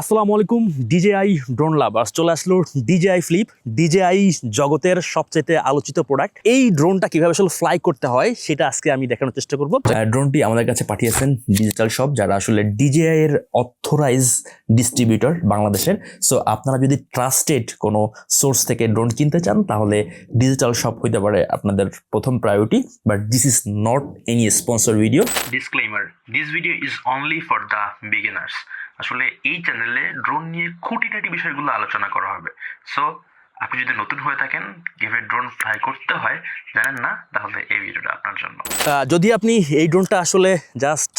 আসসালামু আলাইকুম, DJI drone lovers. চলে আসলো ডিজেআই ফ্লিপ। ডিজেআই জগতের সবচেয়ে আলোচিত প্রোডাক্ট। এই ড্রোনটা কীভাবে আসলে ফ্লাই করতে হয়, সেটা আজকে আমি দেখানোর চেষ্টা করব। ড্রোনটি আমাদের কাছে পাঠিয়েছেন ডিজিটাল শপ যারা আসলে ডিজেআই এর অথরাইজ ডিস্ট্রিবিউটর বাংলাদেশের। সো আপনারা যদি ট্রাস্টেড কোনো সোর্স থেকে ড্রোন কিনতে চান, তাহলে ডিজিটাল শপ হইতে পারে আপনাদের প্রথম priority but this is not any sponsor video disclaimer this video is only for the beginners আসলে এই চ্যানেলে ড্রোন নিয়ে খুঁটিনাটি বিষয়গুলো আলোচনা করা হবে। সো আপনি যদি নতুন হয়ে থাকেন, কীভাবে ড্রোন ফ্লাই করতে হয় জানেন না, তাহলে এই ভিডিওটা আপনার জন্য। যদি আপনি এই ড্রোনটা আসলে জাস্ট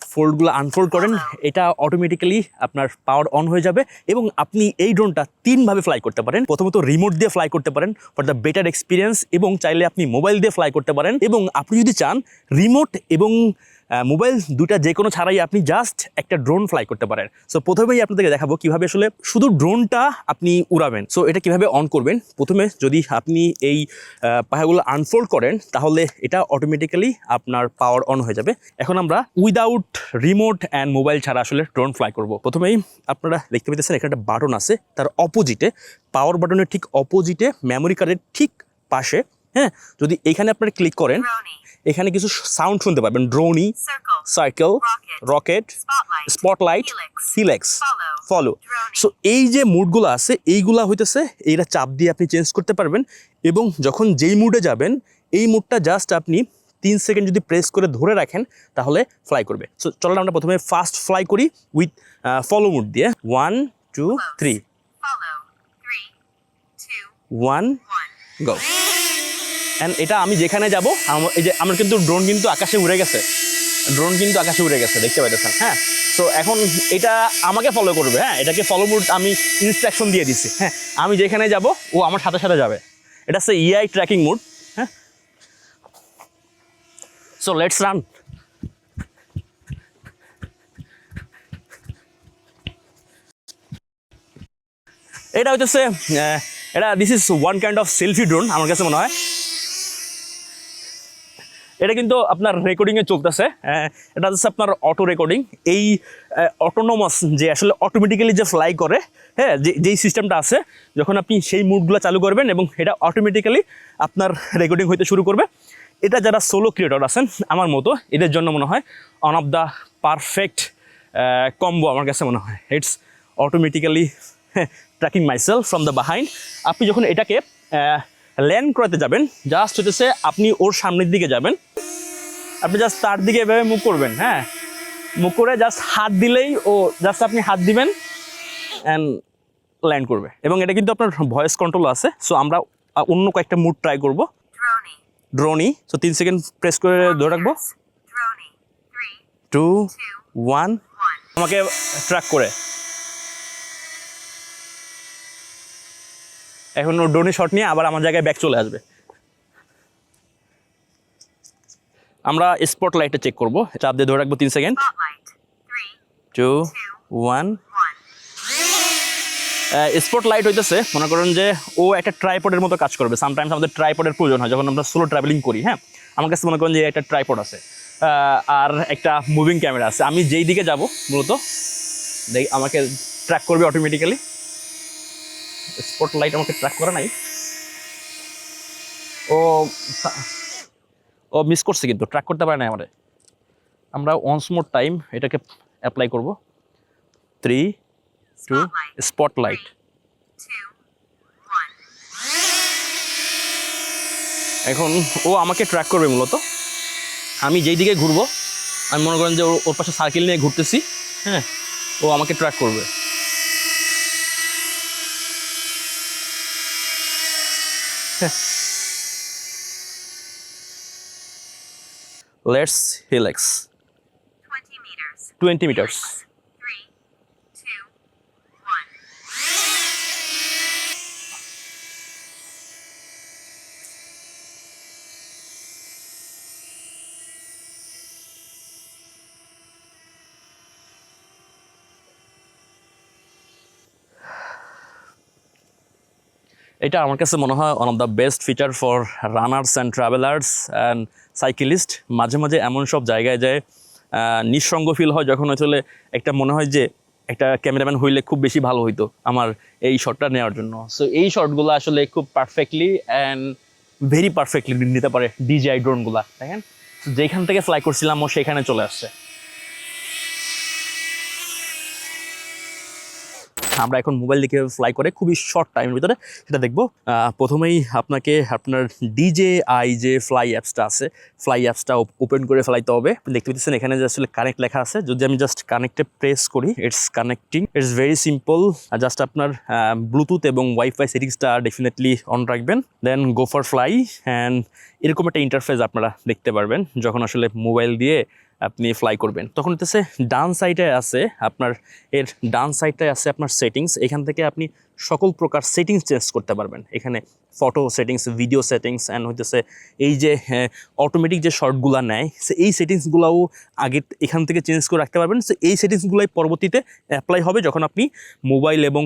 ফোল্ডগুলো আনফোল্ড করেন, এটা অটোমেটিক্যালি আপনার পাওয়ার অন হয়ে যাবে এবং আপনি এই ড্রোনটা তিনভাবে ফ্লাই করতে পারেন। প্রথমত রিমোট দিয়ে ফ্লাই করতে পারেন ফর দ্য বেটার এক্সপিরিয়েন্স এবং চাইলে আপনি মোবাইল দিয়ে ফ্লাই করতে পারেন এবং আপনি যদি চান রিমোট এবং মোবাইল দুটা যে কোনো ছাড়াই আপনি জাস্ট একটা ড্রোন ফ্লাই করতে পারেন। সো প্রথমেই আপনাদেরকে দেখাবো কীভাবে আসলে শুধু ড্রোনটা আপনি উড়াবেন। সো এটা কীভাবে অন করবেন? প্রথমে যদি আপনি এই আহ, পাখাগুলো আনফোল্ড করেন তাহলে এটা অটোমেটিক্যালি আপনার পাওয়ার অন হয়ে যাবে। এখন আমরা উইদাউট রিমোট অ্যান্ড মোবাইল ছাড়া আসলে ড্রোন ফ্লাই করব। প্রথমেই আপনারা দেখতে পেতেছেন এখানে একটা বাটন আছে তার অপোজিটে পাওয়ার বাটনের ঠিক অপোজিটে মেমোরি কার্ডের ঠিক পাশে হ্যাঁ? যদি এখানে আপনারা ক্লিক করেন এখানে কিছু সাউন্ড শুনতে পারবেন। Dronie circle rocket spotlight follow, follow so এই যে মুডগুলো আছে এইগুলা হইতেছে এইটা চাপ দিয়ে আপনি চেঞ্জ করতে পারবেন এবং যখন যেই মুডে যাবেন এই মুডটা জাস্ট আপনি তিন সেকেন্ড যদি প্রেস করে ধরে রাখেন তাহলে ফ্লাই করবে। সো চলো আমরা প্রথমে ফাস্ট ফ্লাই করি উইথ ফলো মুড দিয়ে। One two three one. Go and এটা আমি যেখানে যাব এই যে আমার কিন্তু ড্রোন কিন্তু আকাশে উড়ে গেছে। ড্রোন কিন্তু আকাশে উড়ে গেছে, দেখতে পাইতেছেন হ্যাঁ? তো এখন এটা আমাকে ফলো করবে হ্যাঁ? এটাকে ফলো আমি ইনস্ট্রাকশন দিয়ে দিচ্ছি হ্যাঁ? আমি যেখানে যাব, ও আমার সাথে সাথে যাবে। এটা হচ্ছে ইআই ট্র্যাকিং মুড হ্যাঁ? সো লেটস রান এটা হচ্ছে এটা this is one kind of selfie drone আমার কাছে মনে হয়। এটা কিন্তু আপনার রেকর্ডিংয়ে চলতেছে। এটা হচ্ছে আপনার অটো রেকর্ডিং এই অটোনোমাস যে আসলে অটোমেটিক্যালি যে ফ্লাই করে হ্যাঁ যে, যেই সিস্টেমটা আছে, যখন আপনি সেই মুডগুলো চালু করবেন এবং এটা অটোমেটিক্যালি আপনার রেকর্ডিং হইতে শুরু করবে। এটা যারা সোলো ক্রিয়েটর আছেন, আমার মতো, এদের জন্য মনে হয় one of the perfect combo আমার কাছে মনে হয়। It's automatically tracking myself from the behind আপনি যখন এটাকে ল্যান্ড করাতে যাবেন জাস্ট হতেছে আপনি ওর সামনের দিকে যাবেন। আপনি জাস্ট তার দিকে এভাবে মুখ করবেন হ্যাঁ? মুখ করে জাস্ট হাত দিলেই ও জাস্ট আপনি হাত দিবেন অ্যান্ড ল্যান্ড করবে। এবং এটা কিন্তু আপনার ভয়েস কন্ট্রোল আছে সো আমরা অন্য কয়েকটা মুড ট্রাই করব। ড্রোনি সো তিন সেকেন্ড প্রেস করে ধরে রাখব। টু ওয়ান আমাকে ট্র্যাক করে। এখন ও ড্রোনি শট নিয়ে আবার আমার জায়গায় ব্যাক চলে আসবে। আমরা স্পট লাইটটা চেক করব। চাপ দিয়ে ধরে রাখব তিন second two one spotlight হইতেছে মনে করেন যে ও একটা ট্রাইপডের মতো কাজ করবে। সামটাইমস আমাদের ট্রাইপডের প্রয়োজন হয় যখন আমরা সোলো ট্রাভেলিং করি হ্যাঁ? আমার কাছে মনে করেন যে একটা ট্রাইপড আছে। আর একটা মুভিং ক্যামেরা আছে। আমি যেই দিকে যাব মূলত দেখ আমাকে ট্র্যাক করবে অটোমেটিক্যালি স্পট লাইট আমাকে ট্র্যাক করে নাই। ও ও মিস করছে কিন্তু ট্র্যাক করতে পারে না আমারে। আমরা ওয়ান্স মোর টাইম এটাকে অ্যাপ্লাই করব। থ্রি টু স্পটলাইট এখন ও আমাকে ট্র্যাক করবে মূলত। আমি যেই দিকে ঘুরবো আমি মনে করেন যে ওর- ওর পাশে সার্কেল নিয়ে ঘুরতেছি হ্যাঁ ও আমাকে ট্র্যাক করবে। Let's helix 20 meters. Twenty meters এটা আমার কাছে মনে হয় one of the best feature for runners and travellers and cyclist মাঝে মাঝে এমন সব জায়গায় যায় নিঃসঙ্গ ফিল হয় যখন আসলে একটা মনে হয় যে একটা ক্যামেরাম্যান হইলে খুব বেশি ভালো হইতো আমার এই শটটা নেওয়ার জন্য। সো এই শটগুলো আসলে খুব পারফেক্টলি অ্যান্ড ভেরি পারফেক্টলি নিতে পারে ডিজিআই ড্রোনগুলা দেখেন? যেখান থেকে ফ্লাই করছিলাম ও সেখানে চলে আসছে। আমরা এখন মোবাইল দিকে ফ্লাই করে খুবই শর্ট টাইমের ভিতরে সেটা দেখব। প্রথমেই আপনাকে আপনার ডিজে আই যে ফ্লাই অ্যাপসটা আছে। ফ্লাই অ্যাপসটা ওপেন করে ফেলাইতে হবে। দেখতে পাচ্ছেন এখানে যে আসলে কানেক্ট লেখা আছে। যদি আমি জাস্ট কানেক্টে প্রেস করি it's connecting it's very simple just আপনার ব্লুটুথ এবং ওয়াইফাই সেটিংসটা ডেফিনেটলি অন রাখবেন। Then go for fly and এরকম একটা ইন্টারফেস আপনারা দেখতে পারবেন। যখন আসলে মোবাইল দিয়ে আপনি ফ্লাই করবেন। তখন হতেছে ডান সাইডে আছে আপনার, এর ডান সাইডে আছে আপনার সেটিংস এখান থেকে আপনি সকল প্রকার সেটিংস চেঞ্জ করতে পারবেন। এখানে photo settings video settings and হইতেছে এই যে অটোমেটিক যে শর্টগুলো নেয়, সে এই সেটিংসগুলোও আগে এখান থেকে চেঞ্জ করে রাখতে পারবেন। সো এই সেটিংসগুলোই পরবর্তীতে অ্যাপ্লাই হবে যখন আপনি মোবাইল এবং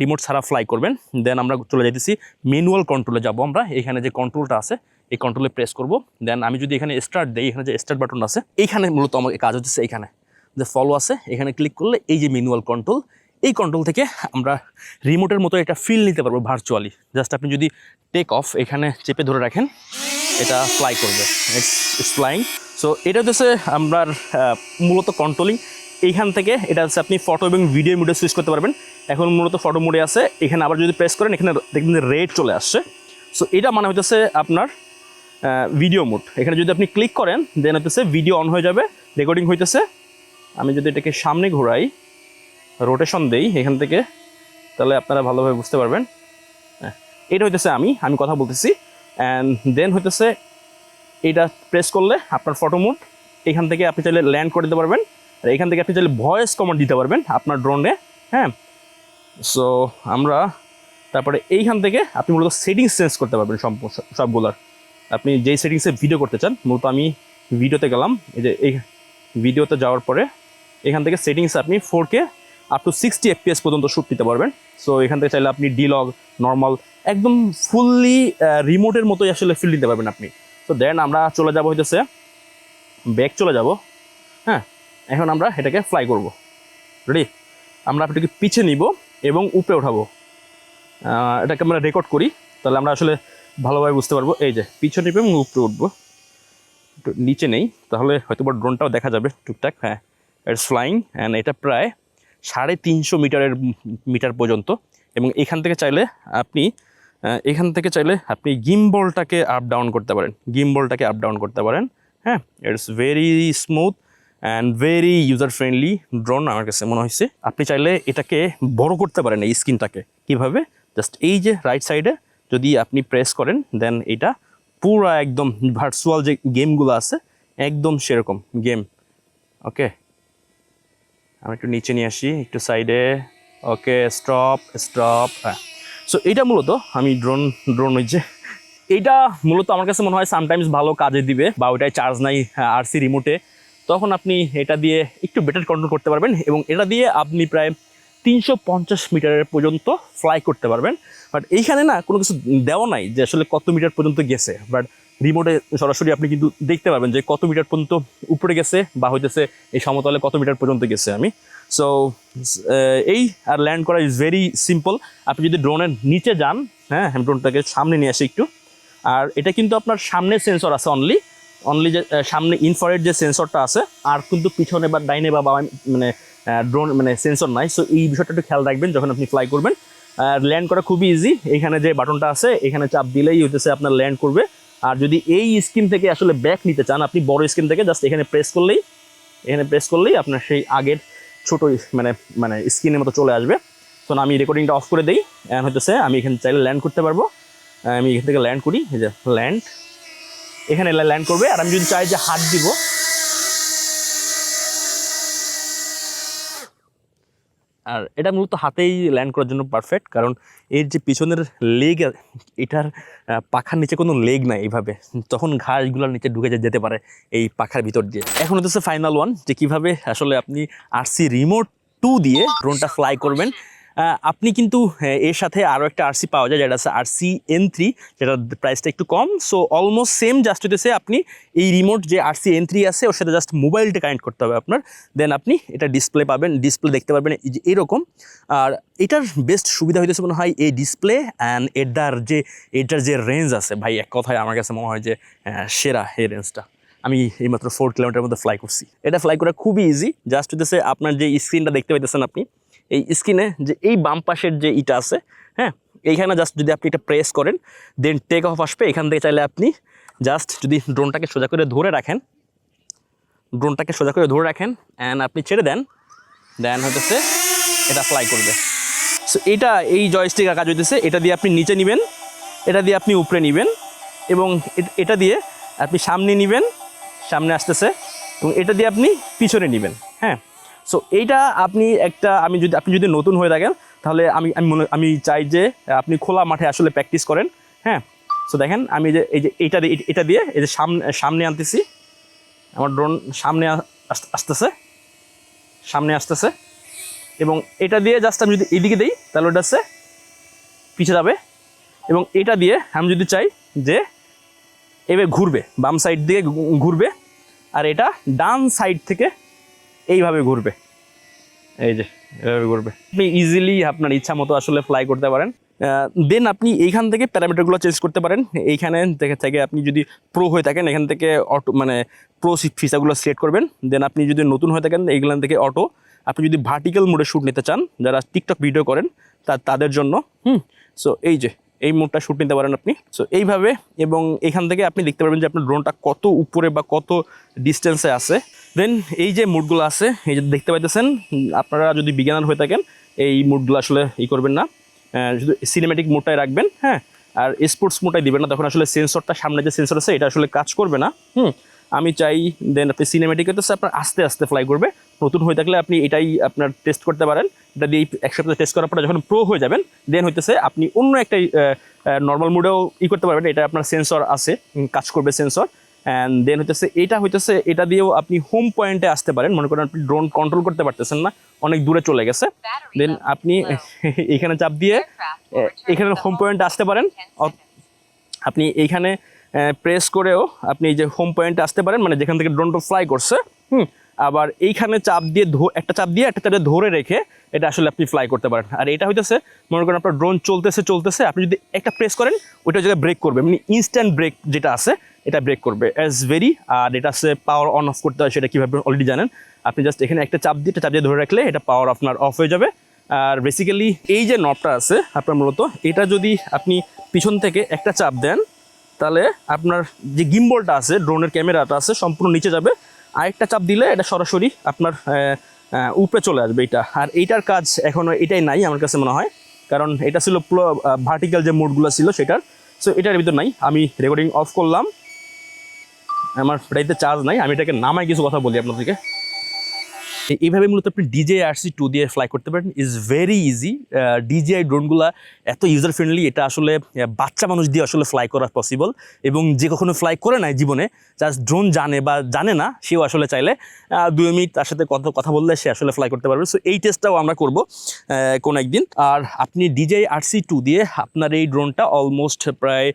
রিমোট ছাড়া ফ্লাই করবেন। দেন আমরা চলে যাইতেছি ম্যানুয়াল কন্ট্রোলে যাব আমরা। এখানে যে কন্ট্রোলটা আছে এই কন্ট্রোলে প্রেস করব। দেন আমি যদি এখানে স্টার্ট দিই, এখানে যে স্টার্ট বাটন আছে, এইখানে মূলত আমার কাজ হচ্ছে এইখানে। যে ফলো আছে, এখানে ক্লিক করলে এই যে ম্যানুয়াল কন্ট্রোল এই কন্ট্রোল থেকে আমরা রিমোটের মতো একটা ফিল নিতে পারব ভার্চুয়ালি জাস্ট আপনি যদি টেক অফ এখানে চেপে ধরে রাখেন, এটা ফ্লাই করবে। ইটস ফ্লাইং সো এটা হচ্ছে আমরা মূলত কন্ট্রোলিং এইখান থেকে এটা হচ্ছে আপনি ফটো এবং ভিডিও মোডে সুইচ করতে পারবেন। এখন মূলত ফটো মোডে আছে, এখানে আবার যদি প্রেস করেন, এখানে দেখবেন রেড চলে আসছে। সো এটা মানে হইতেছে আপনার ভিডিও মোড এখানে যদি আপনি ক্লিক করেন দেন হইতেছে ভিডিও অন হয়ে যাবে। রেকর্ডিং হইতেছে। আমি যদি এটাকে সামনে ঘোরাই রোটেশন দেই এখান থেকে, তাহলে আপনারা ভালোভাবে বুঝতে পারবেন। এটা হইতেছে আমি আমি কথা বলতেছি। অ্যান্ড দেন হইতেছে, এটা প্রেস করলে আপনার ফটো মোড এখান থেকে আপনি চাইলে ল্যান্ড করে দিতে পারবেন। আর এখান থেকে আপনি চাইলে ভয়েস কমান্ড দিতে পারবেন আপনার ড্রোনে হ্যাঁ? সো আমরা তারপরে এইখান থেকে আপনি মূলত সেটিংস চেঞ্জ করতে পারবেন সবগুলোর। আপনি যেই সেটিংসে ভিডিও করতে চান, মূলত আমি ভিডিওতে গেলাম। এই যে এই ভিডিওতে যাওয়ার পরে এখান থেকে সেটিংস আপনি four K up to sixty FPS পর্যন্ত শ্যুট নিতে পারবেন। সো এখান থেকে চাইলে আপনি ডিলগ নর্মাল একদম ফুললি রিমোটের মতোই আসলে ফিল নিতে পারবেন আপনি। তো দেন আমরা চলে যাব হইতেছে ব্যাক চলে যাব। হ্যাঁ এখন আমরা এটাকে ফ্লাই করব। রেডি আমরা এটাকে পিছিয়ে নিব এবং উপরে উঠাবো। এটাকে আমরা রেকর্ড করি। তাহলে আমরা আসলে ভালোভাবে বুঝতে পারব। এই যে, পিছনে এবং উপরে উঠবো। একটু নিচে নেই, তাহলে হয়তো বা ড্রোনটাও দেখা যাবে টুকটাক হ্যাঁ। ইটস ফ্লাইং অ্যান্ড এটা প্রায় সাড়ে তিনশো মিটারের মিটার পর্যন্ত। এবং এখান থেকে চাইলে আপনি এখান থেকে চাইলে আপনি গিমবলটাকে আপ ডাউন করতে পারেন। গিমবলটাকে আপ ডাউন করতে পারেন হ্যাঁ। It's very smooth and very user friendly drone আমার কাছে মনে হয়েছে। আপনি চাইলে এটাকে বড় করতে পারেন, এই স্ক্রিনটাকে কীভাবে? জাস্ট এই যে রাইট সাইডে যদি আপনি প্রেস করেন দেন এটা পুরো একদম ভার্চুয়াল যে গেমগুলো আছে, একদম সেরকম গেম ওকে আমি একটু নিচে নিয়ে আসি, একটু সাইডে ওকে স্টপ স্টপ হ্যাঁ। সো এটা মূলত আমি ড্রোন ড্রোন ওই যে এইটা মূলত আমার কাছে মনে হয় সামটাইমস ভালো কাজে দিবে, বা ওইটায় চার্জ নাই আরসি রিমোটে তখন আপনি এটা দিয়ে একটু বেটার কন্ট্রোল করতে পারবেন এবং এটা দিয়ে আপনি প্রায় তিনশো পঞ্চাশ মিটারের পর্যন্ত ফ্লাই করতে পারবেন। বাট এইখানে না কোনো কিছু দেওয়া নাই যে আসলে কত মিটার পর্যন্ত গেছে। বাট রিমোটে সরাসরি আপনি কিন্তু দেখতে পাবেন যে কত মিটার পর্যন্ত উপরে গেছে বা হইতেছে এই সমতলে কত মিটার পর্যন্ত গেছে আমি। সো এই আর ল্যান্ড করা ইজ ভেরি সিম্পল আপনি যদি ড্রোনের নিচে যান হ্যাঁ ড্রোনটাকে সামনে নিয়ে আসি একটু। আর এটা কিন্তু আপনার সামনে সেন্সর আছে অনলি অনলি যে সামনে ইনফ্রারেড যে সেন্সরটা আছে, আর কিন্তু পিছনে বা ডাইনে বা মানে ড্রোন মানে সেন্সর নাই। সো এই বিষয়টা একটু খেয়াল রাখবেন যখন আপনি ফ্লাই করবেন। আর ল্যান্ড করা খুবই ইজি এখানে যে বাটনটা আছে, এখানে চাপ দিলেই হইতেছে আপনার ল্যান্ড করবে। আর যদি এই স্ক্রিন থেকে আসলে ব্যাক নিতে চান, আপনি বড় স্ক্রিন থেকে জাস্ট এখানে প্রেস করলেই, এখানে প্রেস করলেই আপনার সেই আগের ছোট মানে মানে স্ক্রিনের মতো চলে আসবে। তো আমি রেকর্ডিংটা অফ করে দিই। অ্যান্ড হইতেছে, আমি এখানে চাইলে ল্যান্ড করতে পারব। আমি এখান থেকে ল্যান্ড করি। এই যে ল্যান্ড এখানে ল্যান্ড করবে। আর আমি যদি চাই যে হাত দিব আর এটা মূলত হাতেই ল্যান্ড করার জন্য পারফেক্ট কারণ এর যে পিছনের লেগ এটার পাখার নিচে কোনো লেগ নাই এইভাবে। তখন ঘাসগুলোর নিচে ঢুকে যেতে পারে এই পাখার ভিতর দিয়ে। এখন হচ্ছে ফাইনাল ওয়ান যে কীভাবে আসলে আপনি আরসি রিমোট টু দিয়ে ড্রোনটা ফ্লাই করবেন। আপনি কিন্তু এর সাথে আরও একটা আরসি পাওয়া যায়, যেটা আছে আরসি এন থ্রি যেটার প্রাইসটা একটু কম। সো অলমোস্ট সেম জাস্ট হতেছে আপনি এই রিমোট যে আরসি এন থ্রি আছে, ওর সাথে জাস্ট মোবাইলটা কানেক্ট করতে হবে আপনার। দেন আপনি এটা ডিসপ্লে পাবেন ডিসপ্লে দেখতে পারবেন এরকম। আর এটার বেস্ট সুবিধা হইতেছে মনে হয় এই ডিসপ্লে অ্যান্ড এটার যে এটার যে রেঞ্জ আছে। ভাই, এক কথায় আমার কাছে মনে হয় যে সেরা এই রেঞ্জটা আমি এইমাত্র ফোর কিলোমিটার মধ্যে ফ্লাই করছি। এটা ফ্লাই করা খুবই ইজি জাস্ট হতেছে আপনার যে স্ক্রিনটা দেখতে পাইতেছেন আপনি, এই স্ক্রিনে যে এই বাম পাশের যে ইটা আছে হ্যাঁ এইখানে জাস্ট যদি আপনি এটা প্রেস করেন দেন টেক অফ আসবে। এখান থেকে চাইলে আপনি জাস্ট যদি ড্রোনটাকে সোজা করে ধরে রাখেন ড্রোনটাকে সোজা করে ধরে রাখেন অ্যান্ড আপনি ছেড়ে দেন দেন হতেছে এটা ফ্লাই করবে। সো এটা এই জয়স্টিক কাজ হইতেছে। এটা দিয়ে আপনি নিচে নেবেন, এটা দিয়ে আপনি উপরে নেবেন, এবং এটা দিয়ে আপনি সামনে নেবেন সামনে আসতেছে এবং এটা দিয়ে আপনি পিছনে নেবেন হ্যাঁ? সো এইটা আপনি একটা, আমি যদি, আপনি যদি নতুন হয়ে থাকেন, তাহলে আমি আমি মনে, আমি চাই যে আপনি খোলা মাঠে আসলে প্র্যাকটিস করেন হ্যাঁ? সো দেখেন, আমি যে, এই যে, এইটা দিয়ে, এটা দিয়ে, এই যে সামনে সামনে আনতেছি, আমার ড্রোন সামনে আস- আস- আসতেছে, সামনে আসতেছে, এবং এটা দিয়ে জাস্ট আমি যদি এদিকে দিই, তাহলে ওটা হচ্ছে, পিছে যাবে, এবং এটা দিয়ে আমি যদি চাই যে এবার ঘুরবে, বাম সাইড দিয়ে ঘুরবে, আর এটা ডান সাইড থেকে এইভাবে ঘুরবে। এই যে, এভাবে ঘুরবে। আপনি ইজিলি আপনার ইচ্ছা মতো আসলে ফ্লাই করতে পারেন। দেন আপনি এইখান থেকে প্যারামিটারগুলো চেঞ্জ করতে পারেন। এইখানে থেকে আপনি যদি প্রো হয়ে থাকেন, এখান থেকে অটো মানে প্রো ফিচারগুলো সিলেক্ট করবেন। দেন আপনি যদি নতুন হয়ে থাকেন এইগুলান থেকে অটো আপনি যদি ভার্টিক্যাল মোডে শ্যুট নিতে চান, যারা টিকটক ভিডিও করেন, তা, তাদের জন্য, হুম সো এই যে এই মোডটা শ্যুট নিতে পারেন আপনি। সো এইভাবে এবং এখান থেকে আপনি দেখতে পারবেন যে আপনার ড্রোনটা কত উপরে বা কত ডিস্টেন্সে আছে। দেন এই যে মুডগুলো আছে, এই যে দেখতে পাইতেছেন, আপনারা যদি বিজ্ঞান হয়ে থাকেন, এই মুডগুলো আসলে ই করবেন না। শুধু সিনেমেটিক মোডটাই রাখবেন হ্যাঁ? আর স্পোর্টস মোডটাই দিবেন না। তখন আসলে সেন্সরটা সামনে যে সেন্সর আছে, এটা আসলে কাজ করবে না। হুম? আমি চাই দেন আপনি সিনেমেটিক হতেছে আপনার আস্তে আস্তে ফ্লাই করবে। নতুন হয়ে থাকলে আপনি এটাই আপনার টেস্ট করতে পারেন। এটা দিয়ে এক সপ্তাহ টেস্ট করার পরে যখন প্রো হয়ে যাবেন দেন হইতেছে আপনি অন্য একটা নর্মাল মোডেও ই করতে পারবেন। এটা আপনার সেন্সর আছে কাজ করবে সেন্সর অ্যান্ড দেন হইতেছে এটা হইতেছে এটা দিয়েও আপনি হোম পয়েন্টে আসতে পারেন। মনে করেন আপনি ড্রোন কন্ট্রোল করতে পারতেছেন না অনেক দূরে চলে গেছে। দেন আপনি এখানে চাপ দিয়ে এখানে হোম পয়েন্টে আসতে পারেন। আপনি এইখানে প্রেস করেও আপনি যে হোম পয়েন্টে আসতে পারেন। মানে যেখান থেকে ড্রোনটা ফ্লাই করছে হুম আবার এইখানে চাপ দিয়ে একটা চাপ দিয়ে একটা চাপে ধরে রেখে এটা আসলে আপনি ফ্লাই করতে পারেন। আর এটা হইতেছে, মনে করেন আপনার ড্রোন চলতেছে চলতেছে, আপনি যদি একটা প্রেস করেন, ওইটা জায়গায় ব্রেক করবে। মানে ইনস্ট্যান্ট ব্রেক যেটা আছে, এটা ব্রেক করবে। অ্যাজ ভেরি আর এটা আছে পাওয়ার অন অফ করতে হয়, সেটা কীভাবে অলরেডি জানেন? আপনি জাস্ট এখানে একটা চাপ দিয়ে চাপ দিয়ে ধরে রাখলে এটা পাওয়ার আপনার অফ হয়ে যাবে। আর বেসিক্যালি এই যে নবটা আছে আপনার মূলত, এটা যদি আপনি পিছন থেকে একটা চাপ দেন, তাহলে আপনার যে গিম্বলটা আছে ড্রোনের ক্যামেরাটা আছে, সম্পূর্ণ নিচে যাবে। আরেকটা চাপ দিলে এটা সরাসরি আপনার উপরে চলে আসবে এটা। আর এইটার কাজ এখনও এটাই নাই আমার কাছে মনে হয়, কারণ এটা ছিল ভার্টিক্যাল যে মোডগুলো ছিল সেটার। সো এটার ভিতর নাই, আমি রেকর্ডিং অফ করলাম। আমার এটাইতে চার্জ নাই, আমি এটাকে নামায় কিছু কথা বলি আপনাদেরকে। এইভাবে মূলত আপনি ডিজে আরসি টু দিয়ে ফ্লাই করতে পারেন। ইজ ভেরি ইজি ডিজিআই ড্রোনগুলো এত ইউজার ফ্রেন্ডলি এটা আসলে বাচ্চা মানুষ দিয়ে আসলে ফ্লাই করা পসিবল এবং যে কখনো ফ্লাই করে নাই জীবনে জাস্ট ড্রোন জানে বা জানে না, সেও আসলে চাইলে দুই মিনিট তার সাথে কথা কথা বললে সে আসলে ফ্লাই করতে পারবে। সো এই টেস্টটাও আমরা করব কোনো একদিন। আর আপনি ডিজে আরসি টু দিয়ে আপনার এই ড্রোনটা অলমোস্ট প্রায়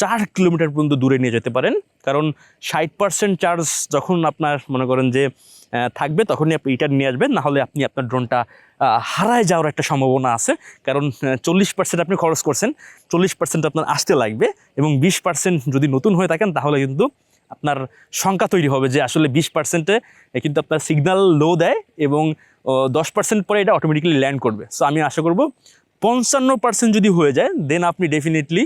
চার কিলোমিটার পর্যন্ত দূরে নিয়ে যেতে পারেন। কারণ ষাট পার্সেন্ট চার্জ যখন আপনার, মনে করেন যে থাকবে, তখনই আপনি এটা নিয়ে আসবেন। নাহলে আপনি আপনার ড্রোনটা হারায় যাওয়ার একটা সম্ভাবনা আছে। কারণ চল্লিশ পার্সেন্ট আপনি খরচ করছেন, চল্লিশ পার্সেন্ট আপনার আসতে লাগবে এবং বিশ পার্সেন্ট যদি নতুন হয়ে থাকেন, তাহলে কিন্তু আপনার শঙ্কা তৈরি হবে যে আসলে বিশ পার্সেন্টে কিন্তু আপনার সিগন্যাল লো দেয় এবং দশ পার্সেন্ট পরে এটা অটোমেটিক্যালি ল্যান্ড করবে। সো আমি আশা করব পঞ্চান্ন পার্সেন্ট যদি হয়ে যায় দেন আপনি ডেফিনেটলি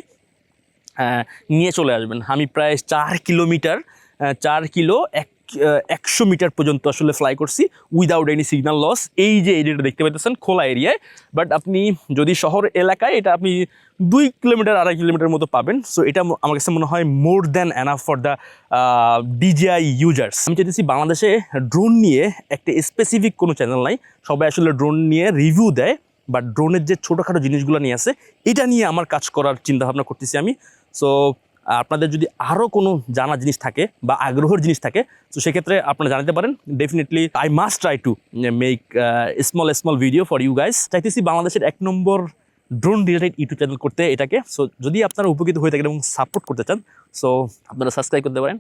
নিয়ে চলে আসবেন। আমি প্রায় চার কিলোমিটার চার কিলো এক একশো মিটার পর্যন্ত আসলে ফ্লাই করছি উইদাউট এনি সিগন্যাল লস এই যে এরিয়াটা দেখতে পাইতেছেন, খোলা এরিয়ায় বাট আপনি যদি শহর এলাকায়, এটা আপনি দুই কিলোমিটার, আড়াই কিলোমিটার মতো পাবেন। সো এটা আমার কাছে মনে হয় more than enough for the DJI users আমি চাইতেছি বাংলাদেশে ড্রোন নিয়ে একটা স্পেসিফিক কোনো চ্যানেল নাই। সবাই আসলে ড্রোন নিয়ে রিভিউ দেয়। বাট ড্রোনের যে ছোটোখাটো জিনিসগুলো নিয়ে আসে এটা নিয়ে আমার কাজ করার চিন্তা ভাবনা করতেছি আমি। সো আপনাদের যদি আরও কোনো জানা জিনিস থাকে বা আগ্রহের জিনিস থাকে, তো সেক্ষেত্রে আপনারা জানাতে পারেন। Definitely I must try to make small small video for you guys চাইতেছি বাংলাদেশের এক নম্বর ড্রোন রিলেটেড ইউটিউব চ্যানেল করতে এটাকে। সো যদি আপনারা উপকৃত হয়ে থাকেন এবং সাপোর্ট করতে চান সো আপনারা সাবস্ক্রাইব করতে পারেন।